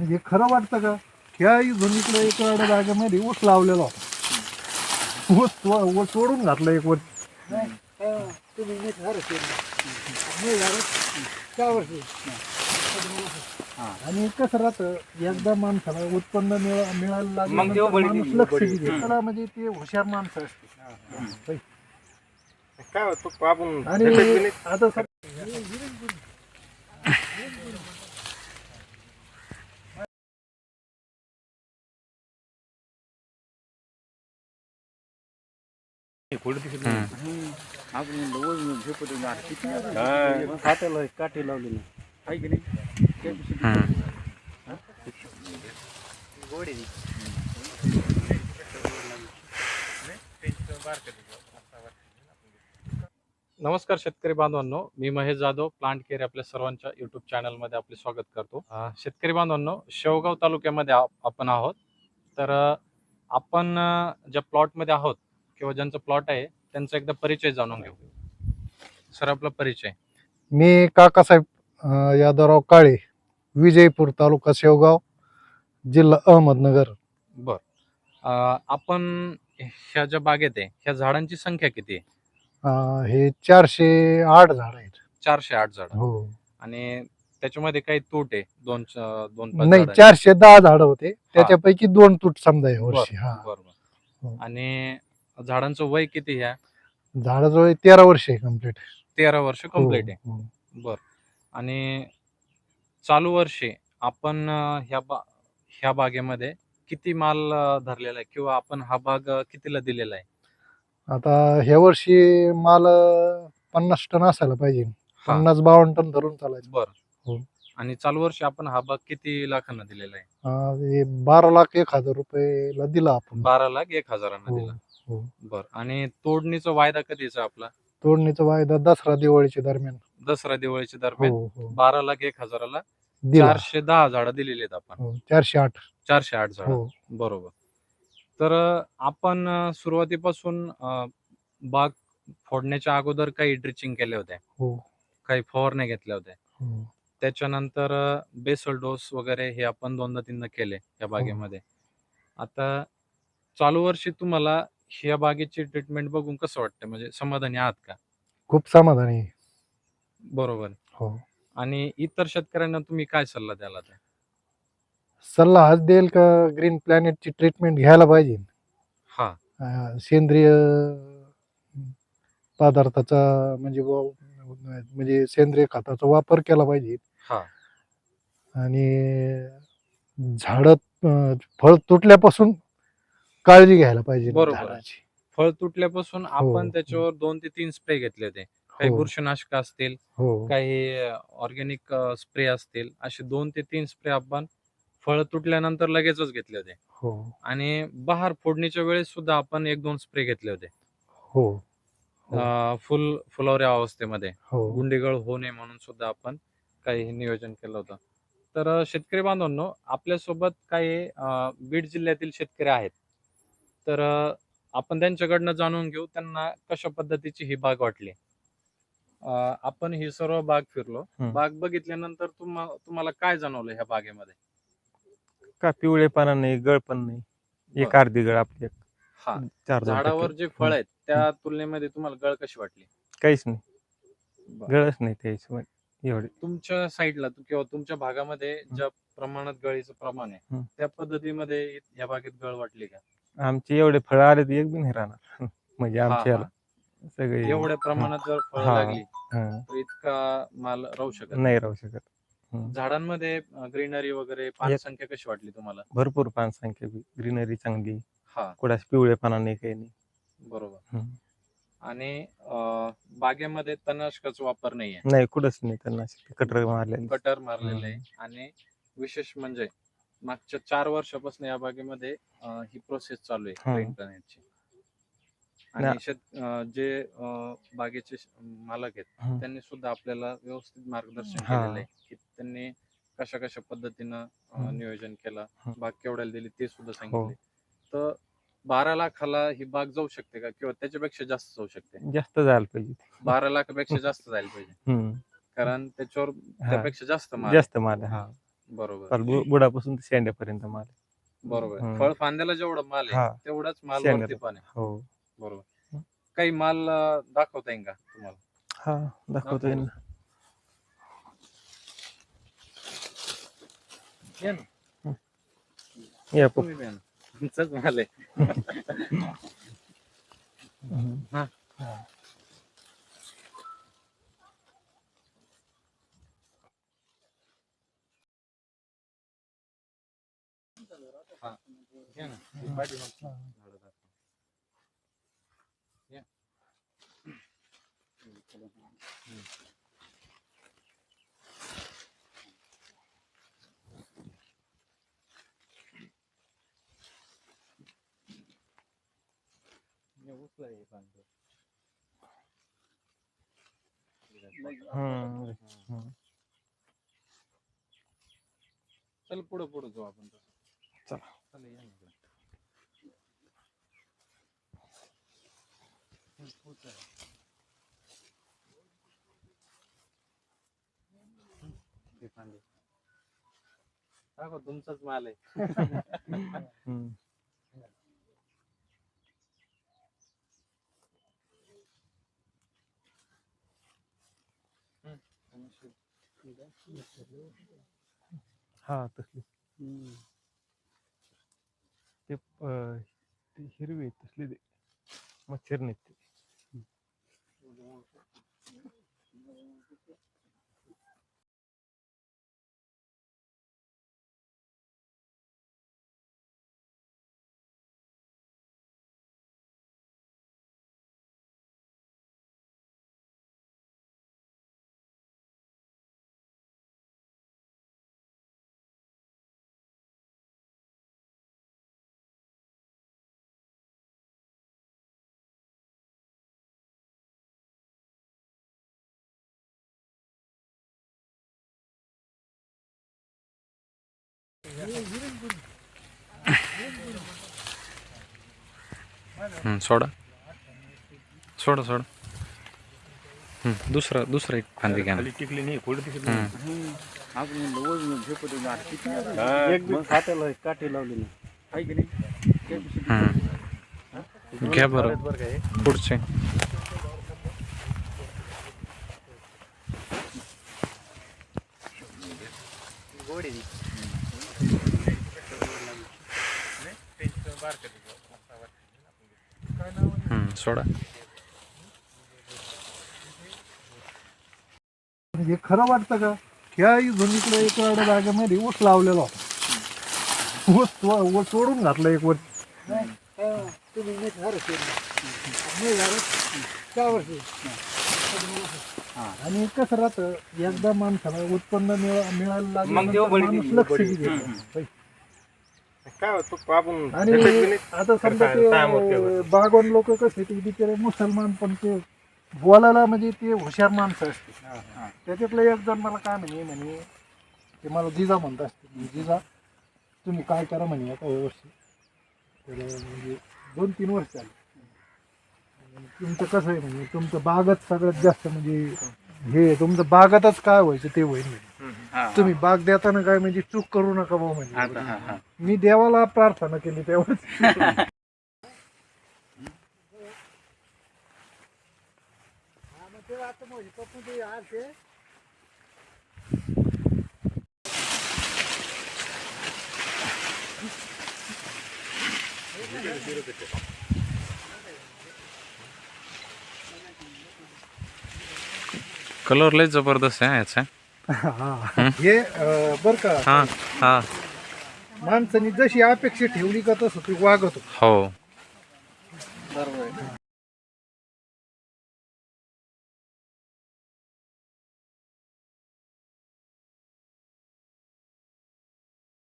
पण हे खरं वाटतं का? ह्या इथून इकडे एक जागेमध्ये ऊस लावलेला होता. ऊस ऊस सोडून घातला एक वर्ष. आणि कसं राहतं एकदा माणसाला उत्पन्न मिळा- मिळायला लागलं मग माणूस लक्ष. देते. त्याला म्हणजे ते हुशार माणसं असते. काय होतं? आपण आणि आता सर काठी लावली नाही आहे की नाही नमस्कार शेतकरी बांधवांनो मी महेश जाधव प्लांट केअर आपल्या सर्वांच्या युट्यूब चॅनलमध्ये आपले स्वागत करतो. शेतकरी बांधवांनो शेवगाव तालुक्यामध्ये आपण आहोत. तर आपण ज्या ज्या प्लॉटमध्ये आहोत किंवा ज्यांचा प्लॉट आहे त्यांचा एकदा परिचय जाणून घेऊ. सर आपला परिचय. मी काकासाहेब अं, यादवराव काळे विजयपूर तालुका शेवगाव जिल्हा अहमदनगर. बर. अं, आपण ह्या ज्या बागेत आहे ह्या झाडांची संख्या किती आहे? अं, हे चारशे आठ झाड आहेत. चारशे आठ झाड. हो. आणि त्याच्यामध्ये काही तूट आहे? दोन दोन पाच नाही झाडं आहेत. चारशे दहा झाड होते. त्याच्यापैकी दोन तुट समजा या वर्षी हा. बरोबर हो. आणि झाडांचं वय किती ह्या झाडाचं वय तेरा वर्ष आहे कंप्लीट तेरा वर्ष कंप्लीट आहे. हो. बर. आणि चालू वर्षी आपण ह्या बा ह्या बागेमध्ये किती माल धरलेला आहे? किंवा आपण हा बाग अं, कितीला दिलेला आहे? आता ह्या वर्षी माल पन्नास टन असायला पाहिजे. हा, पन्नास बावन्न टन धरून चालायचं. बर. हो. आणि चालू वर्षी आपण हा बाग किती लाखांना दिलेला आहे? हे बारा लाख एक हजार रुपयेला दिला आपण. बारा लाख एक हजारांना हो, दिला. हो. बर. आणि तोडणीचा वायदा कधीचा आपला? तोडणीचा वायदा दसरा दिवाळीच्या दरम्यान. दसरा दिवाळीच्या हो दरम्यान? हो बारा लाख एक हजाराला दिला. चारशे दहा झाडं दिलेली आहेत आपण. हो, चारशे आठ. चारशे आठ झाड. हो. बरोबर. तर अ, आपण अ, सुरुवातीपासून अ, बाग फोडण्याच्या अगोदर काही ड्रिचिंग केले होते हो. काही फवारण्या घेतल्या होत्या. हो. त्याच्यानंतर बेसल डोस वगैरे हे आपण दोनदा तीनदा केले या बागेमध्ये. आता चालू वर्षी तुम्हाला ह्या बागेची ट्रीटमेंट बघून कसं वाटतं म्हणजे समाधानी आहात का? खूप समाधानी. आहे. बरोबर. हो. आणि इतर शेतकऱ्यांना तुम्ही काय सल्ला द्याल आता? सल्ला हाच देईल का ग्रीन प्लॅनेटची ट्रीटमेंट घ्यायला पाहिजे? हा. अं, सेंद्रिय पदार्थाचा म्हणजे व- म्हणजे सेंद्रिय खताचा वापर केला पाहिजे. हा. आणि झाड फळ तुटल्यापासून काळजी घ्यायला पाहिजे बरोबर. झाडाची. फळ तुटल्यापासून आपण हो. त्याच्यावर दोन ते तीन स्प्रे घेतले होते. काही हो, बुरशीनाशक असतील हो. काही ऑर्गॅनिक स्प्रे असतील असे दोन ते तीन स्प्रे आपण फळ तुटल्यानंतर लगेचच घेतले होते. हो. आणि बहार फोडणीच्या वेळेस सुद्धा आपण एक दोन स्प्रे घेतले होते. हो. हो. अं, फुल फुलवऱ्या अवस्थेमध्ये. हो. गुंडीगळ होऊ नये म्हणून सुद्धा आपण काही नियोजन केलं होतं. तर अं, शेतकरी बांधवांनो आपल्यासोबत काही अं, बीड जिल्ह्यातील शेतकरी आहेत. तर आपण त्यांच्याकडनं जाणून घेऊ त्यांना कशा पद्धतीची ही बाग वाटली. आपण ही सर्व बाग फिरलो. बाग बघितल्यानंतर तुम्हा तुम्हाला काय जाणवलं ह्या बागेमध्ये? का पिवळे पाना नाही गळ पण नाही. एक. अर्धी गळ आपली एक. हा. चार झाडावर. जे फळ आहेत त्या तुलनेमध्ये तुम्हाला गळ कशी वाटली? काहीच नाही. गळच नाही त्या हिशोबाने एवढे. तुमच्या साईडला किंवा तुमच्या भागामध्ये ज्या प्रमाणात गळीचं प्रमाण आहे. त्या पद्धतीमध्ये या बागेत गळ वाटली का? आमचे एवढे फळ आले तर एक बी नाही राहणार. म्हणजे आमच्या याला. सगळे एवढ्या प्रमाणात जर फळ हा. लागली हं, तर इतका माल राहू शकत नाही. नाही राहू शकत. झाडांमध्ये ग्रीनरी वगैरे पान एक- संख्या कशी वाटली तुम्हाला? भरपूर पान संख्या बी. ग्रीनरी चांगली हा. कुणास पिवळे पाना नाही काही नाही. बरोबर. आणि अं, बागेमध्ये तणनाशकाचा वापर नाहीये. नाही कुठंच नाही त्यांना कटर मारलेले. कटर मारलेलं आणि विशेष म्हणजे मागच्या चार वर्षापासून या बागेमध्ये अं, ही प्रोसेस चालू आहे हं. प्लॅनेटची आणि ना- शेत अं, जे अं, बागेचे श- मालक आहेत हं. त्यांनी सुद्धा आपल्याला व्यवस्थित मार्गदर्शन हा. केलेलं आहे की त्यांनी कशा कशा पद्धतीनं अं. नियोजन केलं हं. बाग केवढ्याला दिली ते सुद्धा हो. सांगितले तर बारा लाखाला ही बाग जाऊ शकते का किंवा त्याच्यापेक्षा जास्त जाऊ शकते जास्त जायला पाहिजे बारा लाखापेक्षा जास्त जायला पाहिजे. कारण त्याच्यावर हा. त्यापेक्षा जास्त माल आहे. जास्त माल आहे, हा बरोबर. फार बु- बुडापासून ते शेंड्यापर्यंत माल आहे. बरोबर. हम्म. फळ फांद्याला जेवढं माल आहे तेवढाच माल. वरती पण आहे. हो. बरोबर. काही माल अं, दाखवता येईल का तुम्हाला? हा दाखवतो येईल ना. ये ना. या पो तुम्ही बी या ना. तुमचाच माल आहे हा. हा. घ्या ना. ही पाठीमागची झाडं दाखवा. या. हम्म. हे उचला हे पांढरं. हम्म. हम्म. चल पुढं पुढं जाऊ आपण. चला. चला या ना इकडं. हम्म, आहे. तुमचाच माल आहे. हा तसली. ते हिरवी तसली ते. मच्छर नाहीत going to go on for सोडा. सोडा सोडा. हम्म, दुसरा दुसरा एक फांदी घ्या. टिकली नाही पुढे दिसत लावली नाही. घ्या बरं. पुढचे. हम्म, सोडा. म्हणजे खरं वाटतं का? ह्या इथून इकडे एक राडा बागेमध्ये ऊस लावलेला होता. ऊस तो- ऊस सोडून घातला एक वर्ष. हा, तुम्ही आणि कसं राहतं? एकदा माणसाला उत्पन्न मिळा- मिळायला लागलं माणूस दिली, लक्ष बळी. काय होतं आपण आणि आता समजा ते बागवान लोक कसे ते बिचारे मुसलमान पण ते बोलायला म्हणजे ते हुशार माणसं असते त्याच्यातलं एक जण मला काय म्हणे म्हणे ते मला जिजा म्हणत असते जिजा तुम्ही काय करा म्हणे आता व्यवस्थित तर म्हणजे दोन तीन वर्ष झाले. आणि तुमचं कसं आहे म्हणजे तुमचं बागच सगळ्यात जास्त म्हणजे हे तुमचं बागातच काय व्हायचं ते होईल म्हणे. तुम्ही बाग देताना काय म्हणजे चूक करू नका भाऊ म्हणजे. मी देवाला प्रार्थना केली तेव्हाच. हा, मग ते आता मग पप्पू ते आलते कलर लय जबरदस्त आहे याचा. हा. हे अं, बर का. हा हा. माणसाने जशी अपेक्षा ठेवली का तसं ते वागत. हो. बरोबर